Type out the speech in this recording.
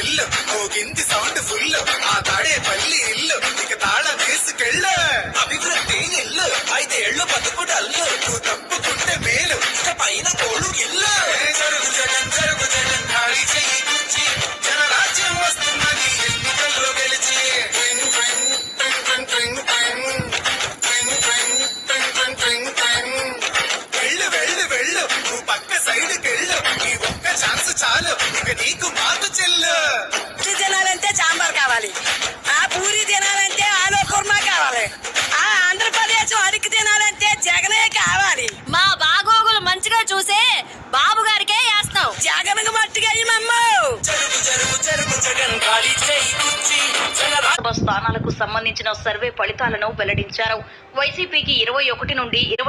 ಬೆಲ್ಲ ಹೋಗಿಂದಿ sound full ಆ ತಾಡೆ ಬಲ್ಲಿ ಇಲ್ಲ ಈಗ ತಾಳ ಬೇಸಿಗೆಳ್ಳ ಅಭಿವೃದ್ಧಿ ಇಲ್ಲ ಐದು ಎಳ್ಳು ಬದುಕುಡ ಅಲ್ಲ ತಪ್ಪು ಕುಂಟೆ ಮೇಲು ಪೈನ ಕೋಳು ಇಲ್ಲ ಜರುಗು ಜಗನ್ ಜರುಗು ಜಗನ್ ಖಾಳಿ చెయ్యి గుచ్చి జనరాజ్యం వస్తున్నది ఎన్నికల్లో గెలిచి వెళ్ళు వెళ్ళు వెళ్ళు నువ్వు పక్క సైడ్కెళ్ళు నీ ఒక్క ఛాన్స్ చాలు ఇక నీకు మా కావాలి. మా బాగోగులు మంచిగా చూసే బాబు గారికే వేస్తాం. జగన్కు మట్టిగా స్థానాలకు సంబంధించిన సర్వే ఫలితాలను వెల్లడించారు. వైసీపీకి ఇరవై ఒకటి నుండి ఇరవై